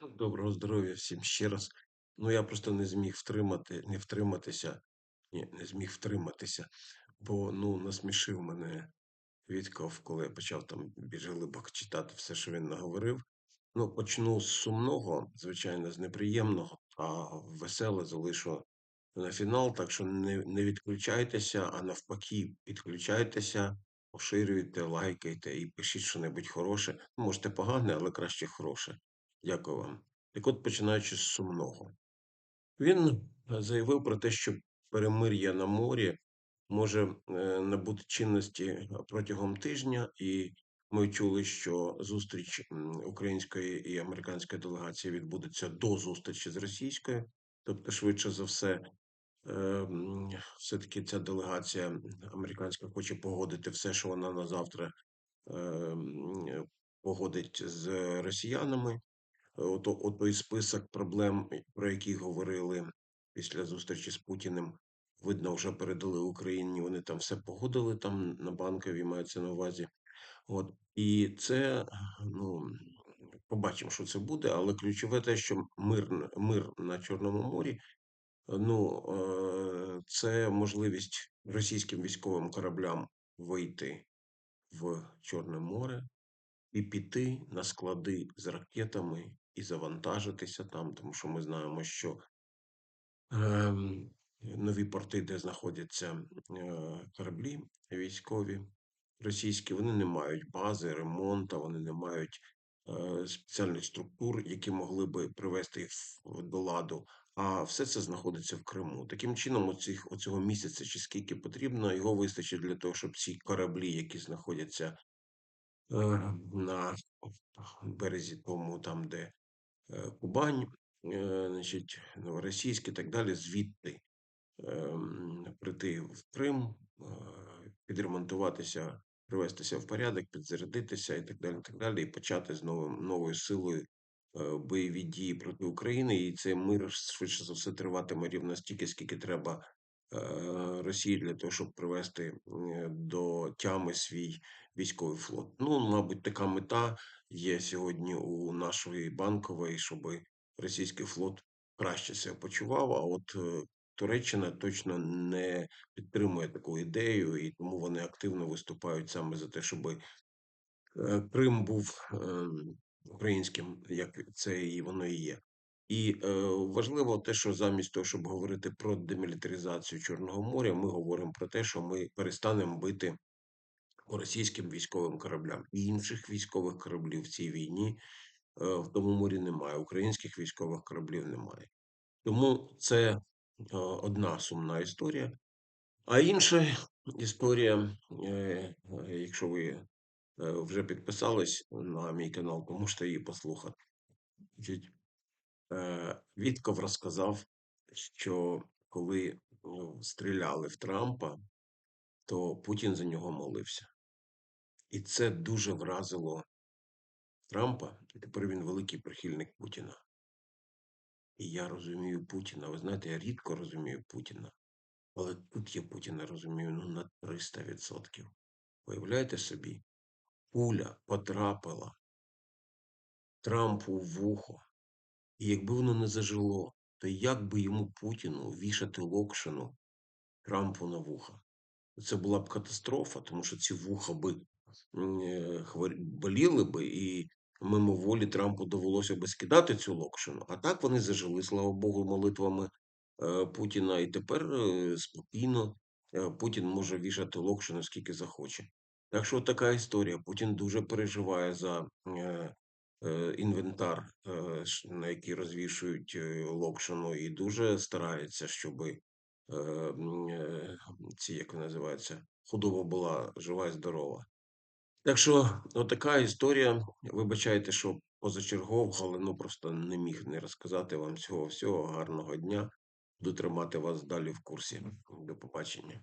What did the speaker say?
Доброго здоров'я всім ще раз. Ну, я просто не зміг втримати, не втриматися. Ні, не зміг втриматися, бо ну насмішив мене Вітков, коли я почав там більш глибоко читати все, що він наговорив. Ну, почну з сумного, звичайно, з неприємного, а веселе залишу на фінал. Так що не, не відключайтеся, а навпаки, підключайтеся, поширюйте, лайкайте і пишіть щось хороше. Можете погане, але краще хороше. Дякую вам. Так от, починаючи з сумного, він заявив про те, що перемир'я на морі може е, набути чинності протягом тижня, і ми чули, що зустріч української і американської делегації відбудеться до зустрічі з російською, тобто, швидше за все, е, все-таки ця делегація американська хоче погодити все, що вона на завтра е, погодить з росіянами. Ото, от той список проблем, про які говорили після зустрічі з Путіним, видно, вже передали Україні. Вони там все погодили там на банковій, мається на увазі. От і це ну побачимо, що це буде, але ключове те, що мир, мир на Чорному морі. Ну, е, це можливість російським військовим кораблям вийти в Чорне море, і піти на склади з ракетами і завантажитися там, тому що ми знаємо, що ем, нові порти, де знаходяться е, кораблі військові російські, вони не мають бази, ремонту, вони не мають е, спеціальних структур, які могли би привести їх до ладу. А все це знаходиться в Криму. Таким чином, оцих, оцього місяця чи скільки потрібно, його вистачить для того, щоб ці кораблі, які знаходяться е, на березі тому, там, де Кубань, е, значить, Новоросійськ і так далі, звідти прийти в Крим, е, підремонтуватися, привестися в порядок, підзарядитися і так далі, і так далі, і почати з новим новою силою бойові дії проти України. І цей мир швидше за все триватиме рівно стільки, скільки треба Росії для того, щоб привести е, до тями свій військовий флот. Ну, мабуть, така мета є сьогодні у нашої банкової, щоб російський флот краще себе почував. А от е, Туреччина точно не підтримує таку ідею, і тому вони активно виступають саме за те, щоб е, Крим був ем, українським, як це і воно і є. І е, важливо те, що замість того, щоб говорити про демілітаризацію Чорного моря, ми говоримо про те, що ми перестанемо бити по російським військовим кораблям. І інших військових кораблів в цій війні е, в тому морі немає. Українських військових кораблів немає. Тому це е, одна сумна історія. А інша історія, е, е, якщо ви е, вже підписались на мій канал, то можете її послухати. Е, Вітков розказав, що коли ну, стріляли в Трампа, то Путін за нього молився. І це дуже вразило Трампа, і тепер він великий прихильник Путіна. І я розумію Путіна. Ви знаєте, я рідко розумію Путіна. Але тут я Путіна розумію ну, на 300%. Уявляєте собі, пуля потрапила Трампу в вухо. І якби воно не зажило, то як би йому Путіну вішати локшину Трампу на вуха? Це була б катастрофа, тому що ці вуха би е, боліли би, і мимоволі Трампу довелося би скидати цю локшину. А так вони зажили, слава Богу, молитвами е, Путіна. І тепер е, спокійно Путін може вішати локшину скільки захоче. Так що така історія. Путін дуже переживає за інвентар, е, на який розвішують е, локшину, і дуже е, м, е, ці, як вони називаються, худоба була жива і здорова. Так що, отака історія. Вибачайте, що позачергово, але ну просто не міг не розказати вам всього всього. Гарного дня. Буду тримати вас далі в курсі. До побачення.